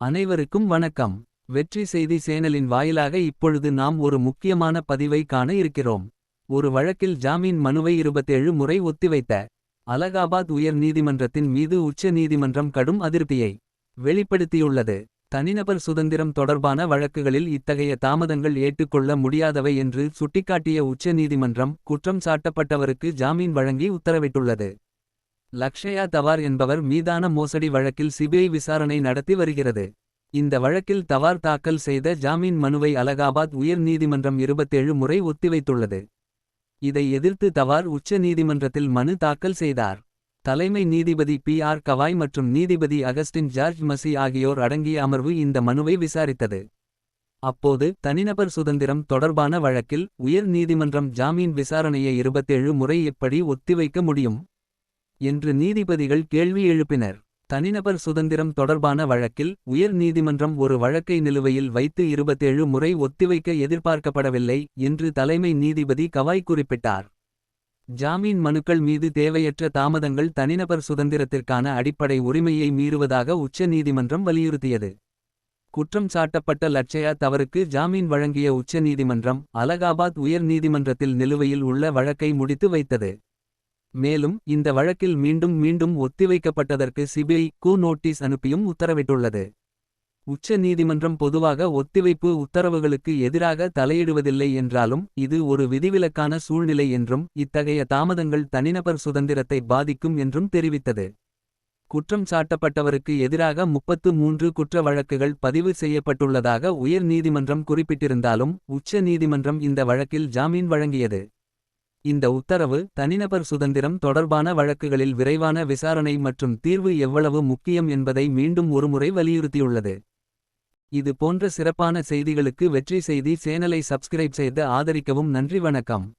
அனைவருக்கும் வணக்கம். வெற்றி செய்தி சேனலின் வாயிலாக இப்பொழுது நாம் ஒரு முக்கியமான பதிவை காண இருக்கிறோம். ஒரு வழக்கில் ஜாமீன் மனுவை 27 முறை ஒத்திவைத்த அலகாபாத் உயர் நீதிமன்றத்தின் மீது உச்ச நீதிமன்றம் கடும் அதிருப்தியை வெளிப்படுத்தியுள்ளது. தனிநபர் சுதந்திரம் தொடர்பான வழக்குகளில் இத்தகைய தாமதங்கள் ஏற்றுக்கொள்ள முடியாதவை என்று சுட்டிக்காட்டிய உச்ச நீதிமன்றம் குற்றம் சாட்டப்பட்டவருக்கு ஜாமீன் வழங்கி உத்தரவிட்டுள்ளது. லக்ஷயா தவார் என்பவர் மீதான மோசடி வழக்கில் சிபிஐ விசாரணை நடத்தி வருகிறது. இந்த வழக்கில் தவார் தாக்கல் செய்த ஜாமீன் மனுவை அலகாபாத் உயர் நீதிமன்றம் 27 முறை ஒத்திவைத்துள்ளது. இதை எதிர்த்து தவார் உச்ச நீதிமன்றத்தில் மனு தாக்கல் செய்தார். தலைமை நீதிபதி பி ஆர் கவாய் மற்றும் நீதிபதி அகஸ்டின் ஜார்ஜ் மசி ஆகியோர் அடங்கிய அமர்வு இந்த மனுவை விசாரித்தது. அப்போது தனிநபர் சுதந்திரம் தொடர்பான வழக்கில் உயர் நீதிமன்றம் ஜாமீன் விசாரணையை 27 முறை எப்படி ஒத்திவைக்க முடியும்? என்று நீதிபதிகள் கேள்வி எழுப்பினர். தனிநபர் சுதந்திரம் தொடர்பான வழக்கில் உயர் நீதிமன்றம் ஒரு வழக்கை நிலுவையில் வைத்து 27 முறை ஒத்திவைக்க எதிர்பார்க்கப்படவில்லை என்று தலைமை நீதிபதி கவாய் குறிப்பிட்டார். ஜாமீன் மனுக்கள் மீது தேவையற்ற தாமதங்கள் தனிநபர் சுதந்திரத்திற்கான அடிப்படை உரிமையை மீறுவதாக உச்ச நீதிமன்றம் வலியுறுத்தியது. குற்றம் சாட்டப்பட்ட லட்சயா தவறுக்கு ஜாமீன் வழங்கிய உச்ச நீதிமன்றம் அலகாபாத் உயர் நீதிமன்றத்தில் நிலுவையில் உள்ள வழக்கை முடித்து வைத்தது. மேலும் இந்த வழக்கில் மீண்டும் மீண்டும் ஒத்திவைக்கப்பட்டதற்கு சிபிஐ கூ நோட்டீஸ் அனுப்பியும் உத்தரவிட்டுள்ளது. உச்ச நீதிமன்றம் பொதுவாக ஒத்திவைப்பு உத்தரவுகளுக்கு எதிராக தலையிடுவதில்லை என்றாலும் இது ஒரு விதிவிலக்கான சூழ்நிலை என்றும் இத்தகைய தாமதங்கள் தனிநபர் சுதந்திரத்தை பாதிக்கும் என்றும் தெரிவித்தது. குற்றம் சாட்டப்பட்டவருக்கு எதிராக முப்பத்து மூன்று குற்ற வழக்குகள் பதிவு செய்யப்பட்டுள்ளதாக உயர் நீதிமன்றம் குறிப்பிட்டிருந்தாலும் உச்ச நீதிமன்றம் இந்த வழக்கில் ஜாமீன் வழங்கியது. இந்த உத்தரவு தனிநபர் சுதந்திரம் தொடர்பான வழக்குகளில் விரைவான விசாரணை மற்றும் தீர்வு எவ்வளவு முக்கியம் என்பதை மீண்டும் ஒருமுறை வலியுறுத்தியுள்ளது. இது போன்ற சிறப்பான செய்திகளுக்கு வெற்றி செய்தி சேனலை சப்ஸ்கிரைப் செய்து ஆதரிக்கவும் நன்றி வணக்கம்.